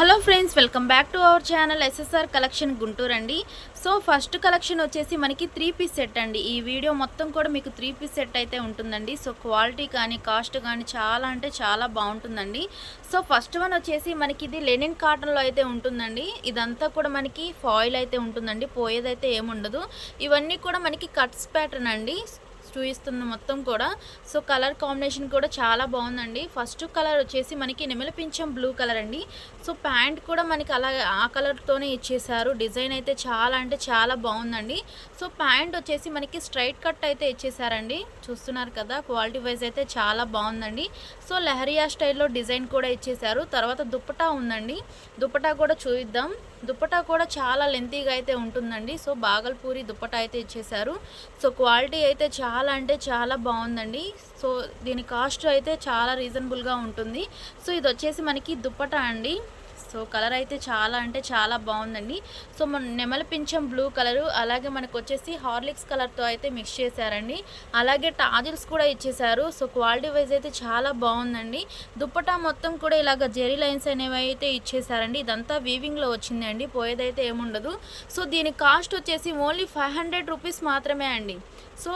Hello friends welcome back to our channel SSR collection Guntur అండి. So first collection వచ్చేసి మనకి three piece set అండి. ఈ video మొత్తం కూడా మీకు త్రీ పీస్ సెట్ అయితే ఉంటుందండి. సో క్వాలిటీ కానీ కాస్ట్ కానీ చాలా అంటే చాలా బాగుంటుందండి. సో ఫస్ట్ వన్ వచ్చేసి మనకి ఇది లెనిన్ కాటన్లో అయితే ఉంటుందండి. ఇదంతా కూడా మనకి ఫాయిల్ అయితే ఉంటుందండి. పోయేదైతే ఏముండదు. ఇవన్నీ కూడా మనకి కట్స్ ప్యాటర్న్ అండి. చూపిస్తుంది మొత్తం కూడా. సో కలర్ కాంబినేషన్ కూడా చాలా బాగుందండి. ఫస్ట్ కలర్ వచ్చేసి మనకి నెమలి పింఛం బ్లూ కలర్ అండి. సో ప్యాంట్ కూడా మనకి అలా ఆ కలర్తోనే ఇచ్చేసారు డిజైన్ అయితే చాలా అంటే చాలా బాగుందండి. సో ప్యాంట్ వచ్చేసి మనకి స్ట్రైట్ కట్ అయితే ఇచ్చేసారండి చూస్తున్నారు కదా క్వాలిటీ వైజ్ అయితే చాలా బాగుందండి. సో లెహరియా స్టైల్లో డిజైన్ కూడా ఇచ్చేసారు తర్వాత దుప్పటా ఉందండి. దుప్పటా కూడా చూద్దాం దుప్పటా కూడా చాలా లెంతీగా అయితే ఉంటుందండి. సో బాగల్పూరి దుప్పటా అయితే ఇచ్చేసారు సో క్వాలిటీ అయితే చాలా అంటే చాలా బాగుందండి. సో దీని కాస్ట్ అయితే చాలా రీజనబుల్గా ఉంటుంది. సో ఇది వచ్చేసి మనకి దుప్పటా అండి. సో కలర్ అయితే చాలా అంటే చాలా బాగుందండి. సో మన నెమలి పింఛం బ్లూ కలరు అలాగే మనకు వచ్చేసి హార్లిక్స్ కలర్తో అయితే మిక్స్ చేశారండి. అలాగే టాజిల్స్ కూడా ఇచ్చేసారు సో క్వాలిటీ వైజ్ అయితే చాలా బాగుందండి. దుప్పటా మొత్తం కూడా ఇలాగ జెరీ లైన్స్ అనేవి అయితే ఇచ్చేసారండి ఇదంతా వీవింగ్లో వచ్చిందండి. పోయేదైతే ఏముండదు. సో దీని కాస్ట్ వచ్చేసి ఓన్లీ ఫైవ్ హండ్రెడ్ రూపీస్ మాత్రమే అండి. సో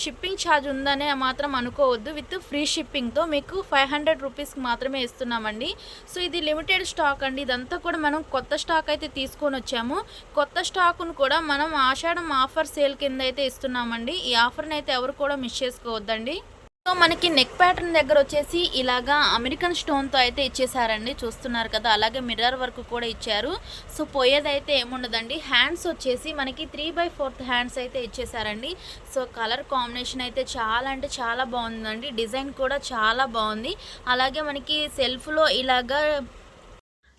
షిప్పింగ్ ఛార్జ్ ఉందనే మాత్రం అనుకోవద్దు. విత్ ఫ్రీ షిప్పింగ్తో మీకు ఫైవ్ హండ్రెడ్ రూపీస్కి మాత్రమే ఇస్తున్నామండి. సో ఇది లిమిటెడ్ స్టాక్ అండి. ఇదంతా కూడా మనం కొత్త స్టాక్ అయితే తీసుకొని వచ్చాము. కొత్త స్టాక్ను కూడా మనం ఆషాఢం ఆఫర్ సేల్ కింద అయితే ఇస్తున్నామండి. ఈ ఆఫర్ని అయితే ఎవరు కూడా మిస్ చేసుకోవద్దండి. సో మనకి నెక్ ప్యాటర్న్ దగ్గర వచ్చేసి ఇలాగా అమెరికన్ స్టోన్తో అయితే ఇచ్చేసారండి. చూస్తున్నారు కదా అలాగే మిర్రర్ వర్క్ కూడా ఇచ్చారు. సో పోయేదైతే ఏముండదండి. హ్యాండ్స్ వచ్చేసి మనకి త్రీ బై ఫోర్త్ హ్యాండ్స్ అయితే ఇచ్చేసారండి. సో కలర్ కాంబినేషన్ అయితే చాలా అంటే చాలా బాగుందండి. డిజైన్ కూడా చాలా బాగుంది. అలాగే మనకి సెల్ఫ్లో ఇలాగా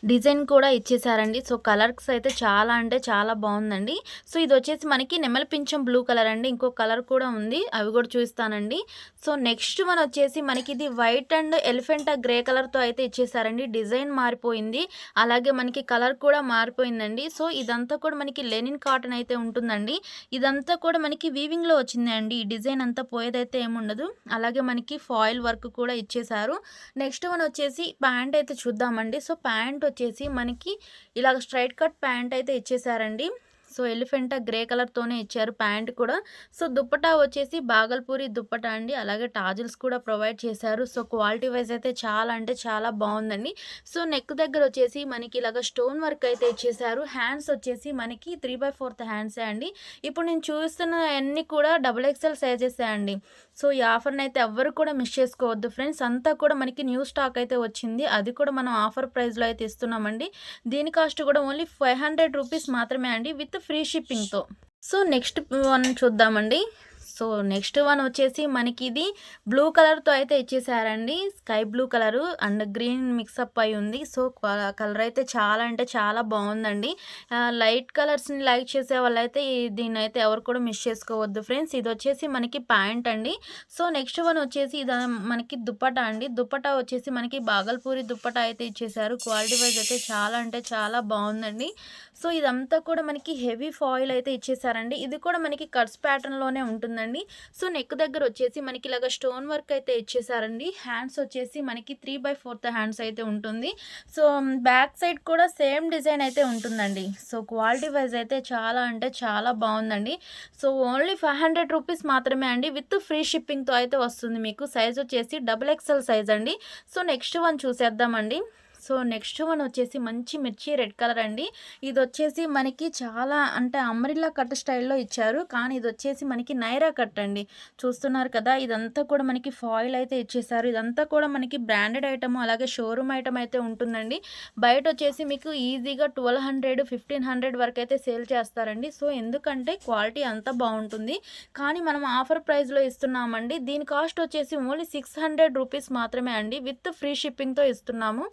డిజైన్ కూడా ఇచ్చేసారండి. సో కలర్స్ అయితే చాలా అంటే చాలా బాగుందండి. సో ఇది వచ్చేసి మనకి నెమలి పింఛం బ్లూ కలర్ అండి. ఇంకో కలర్ కూడా ఉంది. అవి కూడా చూస్తానండి. సో నెక్స్ట్ మన వచ్చేసి మనకి ఇది వైట్ అండ్ ఎలిఫెంట్ గ్రే కలర్తో అయితే ఇచ్చేసారండి. డిజైన్ మారిపోయింది. అలాగే మనకి కలర్ కూడా మారిపోయిందండి. సో ఇదంతా కూడా మనకి లెనిన్ కాటన్ అయితే ఉంటుందండి. ఇదంతా కూడా మనకి వీవింగ్లో వచ్చింది అండి ఈ డిజైన్ అంతా పోయేదైతే ఏముండదు అలాగే మనకి ఫాయిల్ వర్క్ కూడా ఇచ్చేసారు. నెక్స్ట్ మనం వచ్చేసి ప్యాంట్ అయితే చూద్దామండి. సో ప్యాంట్ వచ్చేసి మనకి ఇలాగ స్ట్రైట్ కట్ ప్యాంట్ అయితే ఇచ్చేసారండి. సో ఎలిఫెంటా గ్రే కలర్తోనే ఇచ్చారు ప్యాంట్ కూడా. సో దుప్పటా వచ్చేసి బాగల్పూరి దుప్పటా అండి. అలాగే టాజిల్స్ కూడా ప్రొవైడ్ చేశారు. సో క్వాలిటీ వైజ్ అయితే చాలా అంటే చాలా బాగుందండి. సో నెక్ దగ్గర వచ్చేసి మనకి ఇలాగ స్టోన్ వర్క్ అయితే ఇచ్చేసారు. హ్యాండ్స్ వచ్చేసి మనకి త్రీ బై ఫోర్త్ హ్యాండ్సే అండి. ఇప్పుడు నేను చూస్తున్న అన్ని కూడా డబుల్ ఎక్స్ఎల్ సైజెసే అండి. సో ఈ ఆఫర్ని అయితే ఎవ్వరు కూడా మిస్ చేసుకోవద్దు ఫ్రెండ్స్. అంతా కూడా మనకి న్యూ స్టాక్ అయితే వచ్చింది. అది కూడా మనం ఆఫర్ ప్రైస్లో అయితే ఇస్తున్నామండి. దీని కాస్ట్ కూడా ఓన్లీ ఫైవ్ హండ్రెడ్ రూపీస్ మాత్రమే అండి విత్ ఫ్రీ షిప్పింగ్తో. సో నెక్స్ట్ వన్ చూద్దామండి. సో నెక్స్ట్ వన్ వచ్చేసి మనకి ఇది బ్లూ కలర్తో అయితే ఇచ్చేసారండి. Sky blue colour and green mixup అయి ఉంది. సో కలర్ అయితే చాలా అంటే చాలా బాగుందండి. లైట్ కలర్స్ని లైక్ చేసే వాళ్ళైతే దీన్ని అయితే ఎవరు కూడా మిస్ చేసుకోవద్దు ఫ్రెండ్స్. ఇది వచ్చేసి మనకి ప్యాంట్ అండి. సో నెక్స్ట్ వన్ వచ్చేసి ఇది మనకి దుప్పటా అండి. దుప్పటా వచ్చేసి మనకి బాగల్పూరి దుప్పటా అయితే ఇచ్చేసారు. క్వాలిటీ వైజ్ అయితే చాలా అంటే చాలా బాగుందండి. సో ఇదంతా కూడా మనకి హెవీ ఫాయిల్ అయితే ఇచ్చేసారండి. ఇది కూడా మనకి కట్స్ ప్యాటర్న్లోనే ఉంటుందండి. సో నెక్ దగ్గర వచ్చేసి మనకి ఇలాగ స్టోన్ వర్క్ అయితే ఇచ్చేసారండి. హ్యాండ్స్ వచ్చేసి మనకి త్రీ బై ఫోర్త్ హ్యాండ్స్ అయితే ఉంటుంది. సో బ్యాక్ సైడ్ కూడా సేమ్ డిజైన్ అయితే ఉంటుందండి. సో క్వాలిటీ వైజ్ అయితే చాలా అంటే చాలా బాగుందండి. So only five hundred rupees మాత్రమే అండి. విత్ ఫ్రీ షిప్పింగ్తో అయితే వస్తుంది మీకు. సైజ్ వచ్చేసి డబుల్ ఎక్సెల్ సైజ్ అండి. సో నెక్స్ట్ వన్ చూసేద్దామండి. సో నెక్స్ట్ వన్ వచ్చేసి మంచి మిర్చి రెడ్ కలర్ అండి. ఇది వచ్చేసి మనకి చాలా అంటే అమ్రిల్లా కట్ స్టైల్లో ఇచ్చారు. కానీ ఇది వచ్చేసి మనకి నైరా కట్ అండి. చూస్తున్నారు కదా ఇదంతా కూడా మనకి ఫాయిల్ అయితే ఇచ్చేసారు. ఇదంతా కూడా మనకి బ్రాండెడ్ ఐటమ్ అలాగే షోరూమ్ ఐటమ్ అయితే ఉంటుందండి. బయట వచ్చేసి మీకు ఈజీగా ట్వెల్వ్ హండ్రెడ్ ఫిఫ్టీన్ హండ్రెడ్ వరకు అయితే సేల్ చేస్తారండి. సో ఎందుకంటే క్వాలిటీ అంతా బాగుంటుంది. కానీ మనం ఆఫర్ ప్రైస్లో ఇస్తున్నామండి. దీని కాస్ట్ వచ్చేసి ఓన్లీ సిక్స్ హండ్రెడ్ రూపీస్ మాత్రమే అండి. విత్ ఫ్రీ షిప్పింగ్తో ఇస్తున్నాము.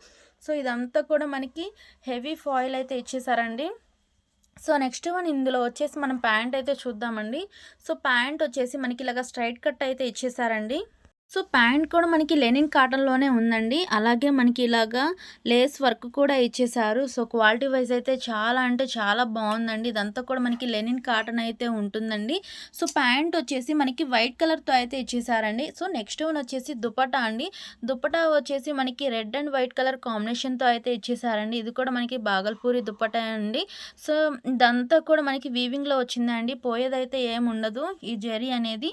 సో ఇదంతా కూడా మనకి హెవీ ఫాయిల్ అయితే ఇచ్చేసారండి. సో నెక్స్ట్ వన్ ఇందులో వచ్చేసి మనం ప్యాంట్ అయితే చూద్దామండి. సో ప్యాంట్ వచ్చేసి మనకి ఇలాగ స్ట్రైట్ కట్ అయితే ఇచ్చేసారండి. సో ప్యాంట్ కూడా మనకి లెనిన్ కాటన్‌లోనే ఉందండి. అలాగే మనకి ఇలాగా లేస్ వర్క్ కూడా ఇచ్చేసారు. సో క్వాలిటీ వైస్ అయితే చాలా అంటే చాలా బాగుందండి ఇదంతా కూడా మనకి లెనిన్ కాటన్ అయితే ఉంటుందండి. సో ప్యాంట్ వచ్చేసి మనకి వైట్ కలర్‌తో అయితే ఇచ్చేసారండి. సో నెక్స్ట్ వన్ వచ్చేసి దుపటా అండి. దుపటా వచ్చేసి మనకి రెడ్ అండ్ వైట్ కలర్ కాంబినేషన్‌తో అయితే ఇచ్చేసారండి. ఇది కూడా మనకి బాగల్పూరి దుపటా అండి. సో ఇదంతా కూడా మనకి వీవింగ్‌లో వచ్చిందండి. పోయేదైతే ఏముండదు ఈ జరీ అనేది.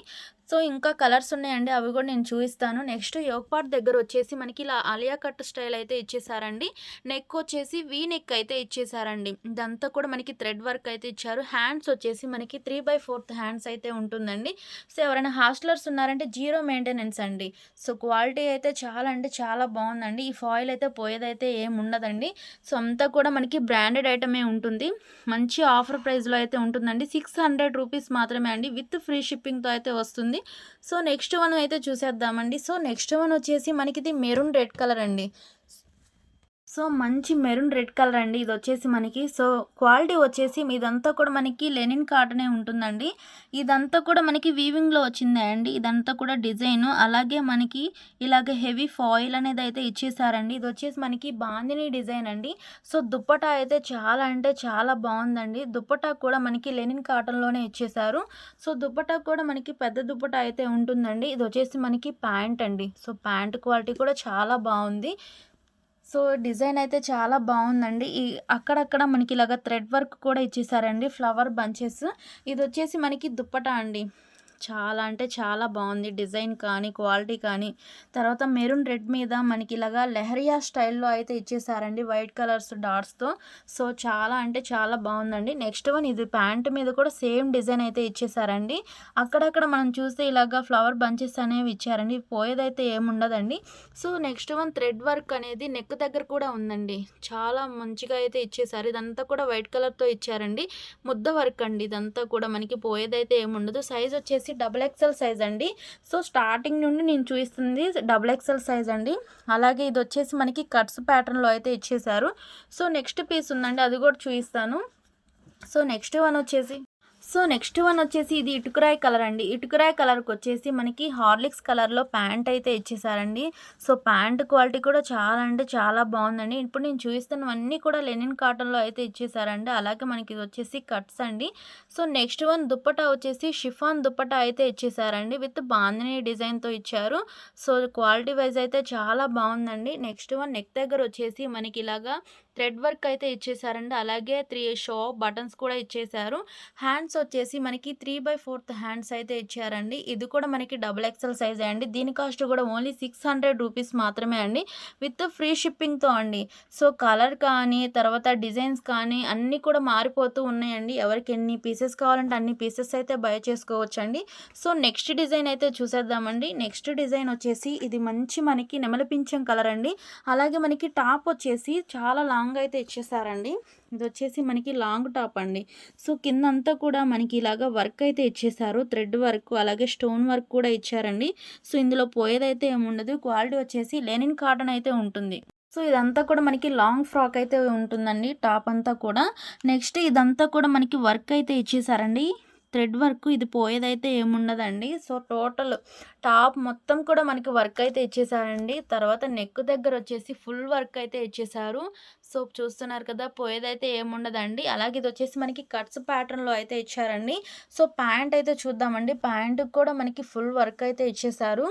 సో ఇంకా కలర్స్ ఉన్నాయండి. అవి కూడా నేను చూపిస్తాను. నెక్స్ట్ యోక్ పార్ట్ దగ్గర వచ్చేసి మనకి ఇలా అలియా కట్ స్టైల్ అయితే ఇచ్చేసారండి. నెక్ వచ్చేసి వీ నెక్ అయితే ఇచ్చేసారండి. ఇదంతా కూడా మనకి థ్రెడ్ వర్క్ అయితే ఇచ్చారు. హ్యాండ్స్ వచ్చేసి మనకి 3/4 హ్యాండ్స్ అయితే ఉంటుందండి. సో ఎవరైనా హాస్టలర్స్ ఉన్నారంటే జీరో మెయింటెనెన్స్ అండి. సో క్వాలిటీ అయితే చాలా అంటే చాలా బాగుందండి ఈ ఫాయిల్ అయితే పోయేదైతే ఏముండదండి. సో అంతా కూడా మనకి బ్రాండెడ్ ఐటమే ఉంటుంది. మంచి ఆఫర్ ప్రైస్‌లో అయితే ఉంటుందండి. 600 రూపీస్ మాత్రమే అండి. విత్ ఫ్రీ షిప్పింగ్‌తో అయితే వస్తుంది. సో నెక్స్ట్ వన్ అయితే చూసేద్దామండి. సో నెక్స్ట్ వన్ వచ్చేసి మనకి ఇది మెరూన్ రెడ్ కలర్ అండి. సో మంచి మెరూన్ రెడ్ కలర్ అండి. ఇది వచ్చేసి మనకి సో క్వాలిటీ వచ్చేసి ఇదంతా కూడా మనకి లెనిన్ కాటనే ఉంటుందండి. ఇదంతా కూడా మనకి వీవింగ్‌లో వచ్చిందే అండి. ఇదంతా కూడా డిజైను. అలాగే మనకి ఇలాగ హెవీ ఫాయిల్ అనేది అయితే ఇచ్చేసారండి. ఇదొచ్చేసి మనకి బాందిని డిజైన్ అండి. సో దుప్పటా అయితే చాలా అంటే చాలా బాగుందండి దుప్పటా కూడా మనకి లెనిన్ కాటన్‌లోనే ఇచ్చేసారు. సో దుప్పటా కూడా మనకి పెద్ద దుప్పటా అయితే ఉంటుందండి. ఇది వచ్చేసి మనకి ప్యాంట్ అండి. సో ప్యాంట్ క్వాలిటీ కూడా చాలా బాగుంది సో డిజైన్ అయితే చాలా బాగుందండి ఈ అక్కడక్కడ మనకి ఇలాగ థ్రెడ్ వర్క్ కూడా ఇచ్చేసారండి. Flower bunches. ఇది వచ్చేసి మనకి దుప్పట అండి. చాలా అంటే చాలా బాగుంది డిజైన్ కానీ, క్వాలిటీ కానీ. తర్వాత మెరూన్ రెడ్ మీద మనకి ఇలాగా లెహరియా స్టైల్‌లో అయితే ఇచ్చేసారండి. వైట్ కలర్స్ డాట్స్‌తో. సో చాలా అంటే చాలా బాగుందండి నెక్స్ట్ వన్ ఇది ప్యాంట్ మీద కూడా సేమ్ డిజైన్ అయితే ఇచ్చేసారండి. అక్కడక్కడ మనం చూస్తే ఇలాగ ఫ్లవర్ బంచెస్ అనేవి ఇచ్చారండి. పోయేదైతే ఏముండదండి. So next one thread work అనేది నెక్ దగ్గర కూడా ఉందండి. చాలా మంచిగా అయితే ఇచ్చేసారు. ఇదంతా కూడా వైట్ కలర్‌తో ఇచ్చారండి. ముద్ద వర్క్ అండి ఇదంతా కూడా మనకి పోయేదైతే ఏముండదు. సైజ్ వచ్చేసి డబుల్ ఎక్సెల్ సైజ్ అండి. సో స్టార్టింగ్ నుండి నేను చూపిస్తుంది డబుల్ ఎక్సెల్ సైజ్ అండి. అలాగే ఇది వచ్చేసి మనకి కట్స్ ప్యాటర్న్‌లో అయితే ఇచ్చేసారు. సో నెక్స్ట్ పీస్ ఉందండి. అది కూడా చూపిస్తాను. సో నెక్స్ట్ వన్ వచ్చేసి సో నెక్స్ట్ వన్ వచ్చేసి ఇది ఇటుకురాయి కలర్ అండి. ఇటుకురాయి కలర్‌కి వచ్చేసి మనకి హార్లిక్స్ కలర్‌లో ప్యాంట్ అయితే ఇచ్చేసారండి. సో ప్యాంట్ క్వాలిటీ కూడా చాలా అంటే చాలా బాగుందండి ఇప్పుడు నేను చూపిస్తున్నవన్నీ కూడా లెనిన్ కాటన్‌లో అయితే ఇచ్చేసారండి. అలాగే మనకి ఇది వచ్చేసి కట్స్ అండి. సో నెక్స్ట్ వన్ దుప్పటా వచ్చేసి షిఫాన్ దుప్పటా అయితే ఇచ్చేసారండి. విత్ బాందిని డిజైన్‌తో ఇచ్చారు. సో క్వాలిటీ వైస్ అయితే చాలా బాగుందండి నెక్స్ట్ వన్ నెక్ దగ్గర వచ్చేసి మనకి ఇలాగా థ్రెడ్ వర్క్ అయితే ఇచ్చేసారండి. అలాగే త్రీ షో బటన్స్ కూడా ఇచ్చేసారు. హ్యాండ్స్ వచ్చేసి మనకి 3/4 హ్యాండ్స్ అయితే ఇచ్చారండి. ఇది కూడా మనకి డబుల్ ఎక్సెల్ సైజే అండి. దీని కాస్ట్ కూడా ఓన్లీ 600 రూపీస్ మాత్రమే అండి. విత్ ఫ్రీ షిప్పింగ్‌తో అండి. సో కలర్ కానీ, తర్వాత డిజైన్స్ కానీ అన్నీ కూడా మారిపోతూ ఉన్నాయండి. ఎవరికి ఎన్ని పీసెస్ కావాలంటే అన్ని పీసెస్ అయితే బై చేసుకోవచ్చండి. సో నెక్స్ట్ డిజైన్ అయితే చూసేద్దామండి. నెక్స్ట్ డిజైన్ వచ్చేసి ఇది మంచి మనకి నెమలి పింఛం కలర్ అండి. అలాగే మనకి టాప్ వచ్చేసి చాలా లాంగ్ లాంగ్ అయితే ఇచ్చేసారండి. ఇదొచ్చేసి మనకి లాంగ్ టాప్ అండి. సో కిందంతా కూడా మనకి ఇలాగ వర్క్ అయితే ఇచ్చేసారు. థ్రెడ్ వర్క్ అలాగే స్టోన్ వర్క్ కూడా ఇచ్చారండి. సో ఇందులో పోయేదైతే ఏముండదు. క్వాలిటీ వచ్చేసి లెనిన్ కాటన్ అయితే ఉంటుంది. సో ఇదంతా కూడా మనకి లాంగ్ ఫ్రాక్ అయితే ఉంటుందండి. టాప్ అంతా కూడా. నెక్స్ట్ ఇదంతా కూడా మనకి వర్క్ అయితే ఇచ్చేసారండి. థ్రెడ్ వర్క్ ఇది పోయేదైతే ఏముండదండి. సో టోటల్ టాప్ మొత్తం కూడా మనకి వర్క్ అయితే ఇచ్చేసారండి. తర్వాత నెక్ దగ్గర వచ్చేసి ఫుల్ వర్క్ అయితే ఇచ్చేసారు. సో చూస్తున్నారు కదా! పోయేదైతే ఏముండదండి. అలాగే ఇది వచ్చేసి మనకి కట్స్ ప్యాటర్న్‌లో అయితే ఇచ్చారండి. సో ప్యాంట్ అయితే చూద్దామండి. ప్యాంట్‌కి కూడా మనకి ఫుల్ వర్క్ అయితే ఇచ్చేసారు.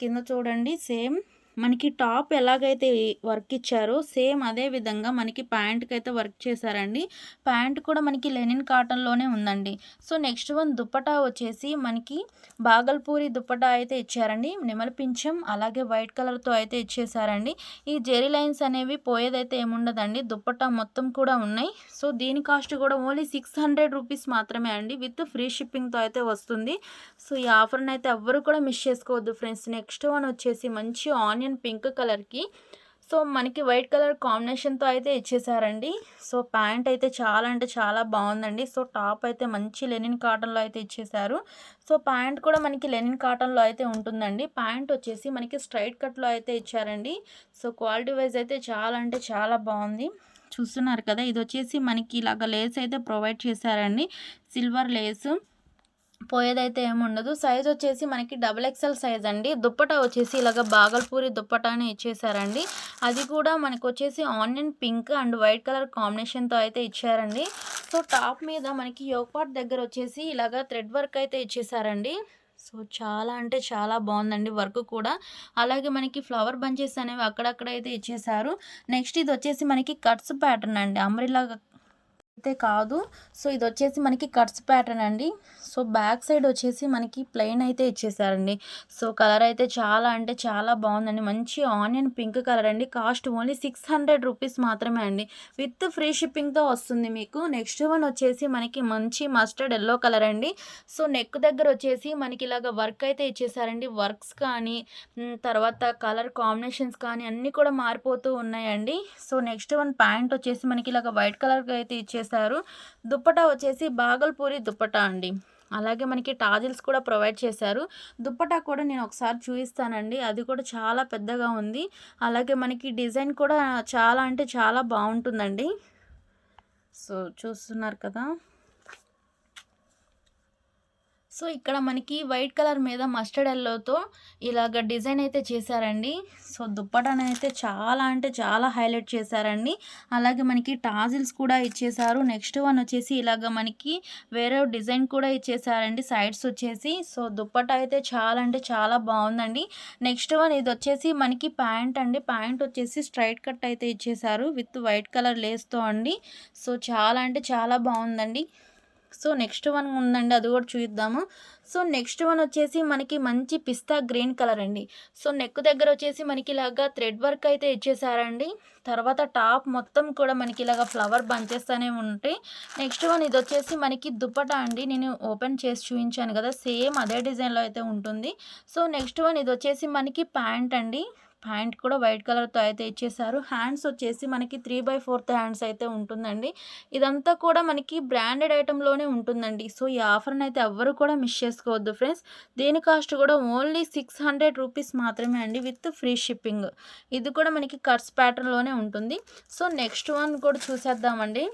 కింద చూడండి సేమ్ మనకి టాప్ ఎలాగైతే వర్క్ ఇచ్చారో సేమ్ అదే విధంగా మనకి ప్యాంట్కి అయితే వర్క్ చేశారండి. ప్యాంట్ కూడా మనకి లెనిన్ కాటన్‌లోనే ఉందండి. సో నెక్స్ట్ వన్ దుప్పటా వచ్చేసి మనకి బాగల్పూరి దుప్పటా అయితే ఇచ్చారండి. నెమలి పింఛం అలాగే వైట్ కలర్‌తో అయితే ఇచ్చేసారండి. ఈ జెరీ లైన్స్ అనేవి పోయేదైతే ఏముండదండి. దుప్పటా మొత్తం కూడా ఉన్నాయి. సో దీని కాస్ట్ కూడా ఓన్లీ 600 రూపీస్ మాత్రమే అండి. విత్ ఫ్రీ షిప్పింగ్‌తో అయితే వస్తుంది. సో ఈ ఆఫర్‌ని అయితే ఎవ్వరు కూడా మిస్ చేసుకోవద్దు ఫ్రెండ్స్. నెక్స్ట్ వన్ వచ్చేసి మంచి ఆనియన్ పింక్ కలర్‌కి సో మనకి వైట్ కలర్ కాంబినేషన్‌తో అయితే ఇచ్చేసారండి. సో ప్యాంట్ అయితే చాలా అంటే చాలా బాగుందండి సో టాప్ అయితే మంచి లెనిన్ కాటన్‌లో అయితే ఇచ్చేసారు. సో ప్యాంట్ కూడా మనకి లెనిన్ కాటన్‌లో అయితే ఉంటుందండి. ప్యాంట్ వచ్చేసి మనకి స్ట్రైట్ కట్‌లో అయితే ఇచ్చారండి. సో క్వాలిటీ వైస్ అయితే చాలా అంటే చాలా బాగుంది చూస్తున్నారు కదా! ఇది వచ్చేసి మనకి ఇలాగ లేస్ అయితే ప్రొవైడ్ చేశారండి. Silver lace. పోయేదైతే ఏముండదు. సైజ్ వచ్చేసి మనకి డబుల్ ఎక్సెల్ సైజ్ అండి. దుప్పటా వచ్చేసి ఇలాగ బాగల్పూరి దుప్పటాని ఇచ్చేసారండి. అది కూడా మనకు వచ్చేసి onion pink and white colour కాంబినేషన్తో అయితే ఇచ్చారండి. సో టాప్ మీద మనకి యోక్పాట్ దగ్గర వచ్చేసి ఇలాగ థ్రెడ్ వర్క్ అయితే ఇచ్చేసారండి. సో చాలా అంటే చాలా బాగుందండి వర్క్ కూడా. అలాగే మనకి ఫ్లవర్ బంచెస్ అనేవి అక్కడక్కడ అయితే ఇచ్చేసారు. నెక్స్ట్ ఇది వచ్చేసి మనకి కట్స్ ప్యాటర్న్ అండి. అమరిలా అయితే కాదు. సో ఇది వచ్చేసి మనకి కట్స్ ప్యాటర్న్ అండి. సో బ్యాక్ సైడ్ వచ్చేసి మనకి ప్లెయిన్ అయితే ఇచ్చేసారండి. సో కలర్ అయితే చాలా అంటే చాలా బాగుందండి. మంచి ఆనియన్ పింక్ కలర్ అండి. Cost only six hundred rupees మాత్రమే అండి. విత్ ఫ్రీ షిప్పింగ్తో వస్తుంది మీకు. నెక్స్ట్ వన్ వచ్చేసి మనకి మంచి మస్టర్డ్ ఎల్లో కలర్ అండి. సో నెక్ దగ్గర వచ్చేసి మనకి ఇలాగ వర్క్ అయితే ఇచ్చేసారండి. వర్క్స్ కానీ తర్వాత కలర్ కాంబినేషన్స్ కానీ అన్నీ కూడా మారిపోతూ ఉన్నాయండి. సో నెక్స్ట్ వన్ ప్యాంట్ వచ్చేసి మనకి ఇలాగ వైట్ కలర్ అయితే ఇచ్చేసి చేశారు. దుప్పటా వచ్చేసి బాగల్పూరి దుప్పటా అండి. అలాగే మనకి టాజిల్స్ కూడా ప్రొవైడ్ చేశారు. దుప్పటా కూడా నేను ఒకసారి చూపిస్తానండి. అది కూడా చాలా పెద్దగా ఉంది. అలాగే మనకి డిజైన్ కూడా చాలా అంటే చాలా బాగుంటుందండి. సో చూస్తున్నారు కదా. సో ఇక్కడ మనకి వైట్ కలర్ మీద మస్టర్డ్ ఎల్లోతో ఇలాగ డిజైన్ అయితే చేశారండి. సో దుప్పటాన్ని అయితే చాలా అంటే చాలా హైలైట్ చేశారండి. అలాగే మనకి టాజిల్స్ కూడా ఇచ్చేసారు నెక్స్ట్ వన్ వచ్చేసి ఇలాగ మనకి వేరే డిజైన్ కూడా ఇచ్చేసారండి సైడ్స్ వచ్చేసి. సో దుప్పట అయితే చాలా అంటే చాలా బాగుందండి. నెక్స్ట్ వన్ ఇది వచ్చేసి మనకి ప్యాంట్ అండి. ప్యాంట్ వచ్చేసి స్ట్రైట్ కట్ అయితే ఇచ్చేసారు విత్ వైట్ కలర్ లేస్తో అండి. సో చాలా అంటే చాలా బాగుందండి. సో నెక్స్ట్ వన్ ఉందండి అది కూడా చూద్దాము. సో నెక్స్ట్ వన్ వచ్చేసి మనకి మంచి పిస్తా గ్రీన్ కలర్ అండి. సో నెక్ దగ్గర వచ్చేసి మనకి ఇలాగా థ్రెడ్ వర్క్ అయితే ఇచ్చేసారండి. తర్వాత టాప్ మొత్తం కూడా మనకి ఇలాగ ఫ్లవర్ బంచేస్తూనే ఉంటాయి. నెక్స్ట్ వన్ ఇది వచ్చేసి మనకి దుప్పట అండి. నేను ఓపెన్ చేసి చూపించాను కదా సేమ్ అదే డిజైన్లో అయితే ఉంటుంది. సో నెక్స్ట్ వన్ ఇది వచ్చేసి మనకి ప్యాంట్ అండి. ప్యాంట్ కూడా వైట్ కలర్తో అయితే ఇచ్చేసారు. హ్యాండ్స్ వచ్చేసి మనకి త్రీ బై ఫోర్త్ హ్యాండ్స్ అయితే ఉంటుందండి. ఇదంతా కూడా మనకి బ్రాండెడ్ ఐటెంలోనే ఉంటుందండి. సో ఈ ఆఫర్ని అయితే ఎవ్వరు కూడా మిస్ చేసుకోవద్దు ఫ్రెండ్స్. దీని కాస్ట్ కూడా ఓన్లీ సిక్స్ హండ్రెడ్ రూపీస్ మాత్రమే అండి విత్ ఫ్రీ షిప్పింగ్. ఇది కూడా మనకి కట్స్ ప్యాటర్న్లోనే ఉంటుంది. సో నెక్స్ట్ వన్ కూడా చూసేద్దామండి.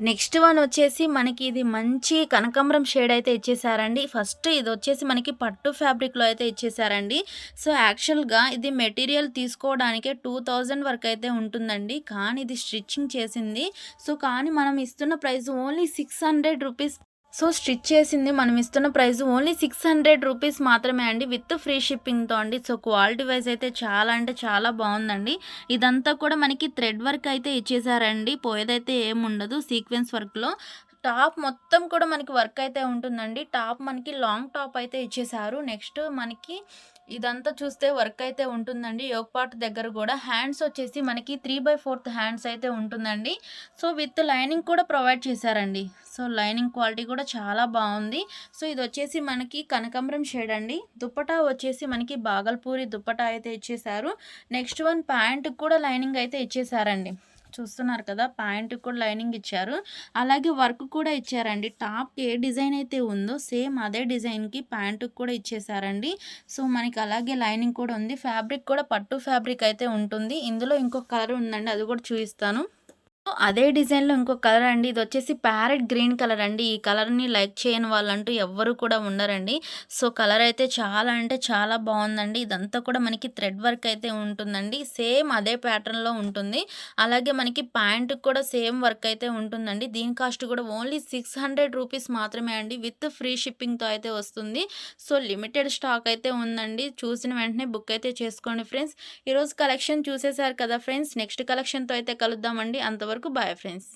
నెక్స్ట్ వన్ వచ్చేసి మనకి ఇది మంచి కనకాంబరం షేడ్ అయితే ఇచ్చేసారండి. ఫస్ట్ ఇది వచ్చేసి మనకి పట్టు ఫ్యాబ్రిక్లో అయితే ఇచ్చేసారండి. సో యాక్చువల్గా ఇది మెటీరియల్ తీసుకోవడానికే టూ థౌజండ్ వరకు అయితే ఉంటుందండి. కానీ ఇది స్టిచ్చింగ్ చేసింది. సో కానీ మనం ఇస్తున్న price only six hundred rupees so stitch చేసింది మనం ఇస్తున్న price only six hundred rupees మాత్రమే అండి విత్ ఫ్రీ షిప్పింగ్తో అండి. సో క్వాలిటీ వైజ్ అయితే చాలా అంటే చాలా బాగుందండి. ఇదంతా కూడా మనకి థ్రెడ్ వర్క్ అయితే ఇచ్చేసారండి. పోయేదైతే ఏముండదు సీక్వెన్స్ వర్క్లో. టాప్ మొత్తం కూడా మనకి వర్క్ అయితే ఉంటుందండి. టాప్ మనకి లాంగ్ టాప్ అయితే ఇచ్చేసారు. నెక్స్ట్ మనకి ఇదంతా చూస్తే వర్క్ అయితే ఉంటుందండి. యోగ్ పార్ట్ దగ్గర కూడా హ్యాండ్స్ వచ్చేసి మనకి త్రీ బై ఫోర్త్ హ్యాండ్స్ అయితే ఉంటుందండి. సో విత్ లైనింగ్ కూడా ప్రొవైడ్ చేశారండి. సో లైనింగ్ క్వాలిటీ కూడా చాలా బాగుంది. సో ఇది వచ్చేసి మనకి కనకంబరం షేడ్ అండి. దుప్పటా వచ్చేసి మనకి బాగల్పూరి దుప్పటా అయితే ఇచ్చేసారు నెక్స్ట్ వన్ ప్యాంట్ కూడా లైనింగ్ అయితే ఇచ్చేసారండి చూస్తున్నారు కదా ప్యాంట్కి కూడా లైనింగ్ ఇచ్చారు. అలాగే వర్క్ కూడా ఇచ్చారండి. టాప్ ఏ డిజైన్ అయితే ఉందో సేమ్ అదే డిజైన్కి ప్యాంటుకి కూడా ఇచ్చేసారండి. సో మనకి అలాగే లైనింగ్ కూడా ఉంది. ఫ్యాబ్రిక్ కూడా పట్టు ఫ్యాబ్రిక్ అయితే ఉంటుంది. ఇందులో ఇంకొక కలర్ ఉందండి అది కూడా చూపిస్తాను. అదే డిజైన్లో ఇంకో కలర్ అండి. ఇది వచ్చేసి ప్యారెట్ గ్రీన్ కలర్ అండి. ఈ కలర్ని లైక్ చేయని వాళ్ళంటూ ఎవ్వరు కూడా ఉండరండి. సో కలర్ అయితే చాలా అంటే చాలా బాగుందండి ఇదంతా కూడా మనకి థ్రెడ్ వర్క్ అయితే ఉంటుందండి. సేమ్ అదే ప్యాటర్న్లో ఉంటుంది. అలాగే మనకి ప్యాంట్ కూడా సేమ్ వర్క్ అయితే ఉంటుందండి. దీని కాస్ట్ కూడా ఓన్లీ సిక్స్ హండ్రెడ్ రూపీస్ మాత్రమే అండి. విత్ ఫ్రీ షిప్పింగ్తో అయితే వస్తుంది. సో లిమిటెడ్ స్టాక్ అయితే ఉందండి. చూసిన వెంటనే బుక్ అయితే చేసుకోండి ఫ్రెండ్స్. ఈరోజు కలెక్షన్ చూసేసారు కదా ఫ్రెండ్స్. నెక్స్ట్ కలెక్షన్తో అయితే కలుద్దామండి. అంతవరకు వరకు బాయ్ ఫ్రెండ్స్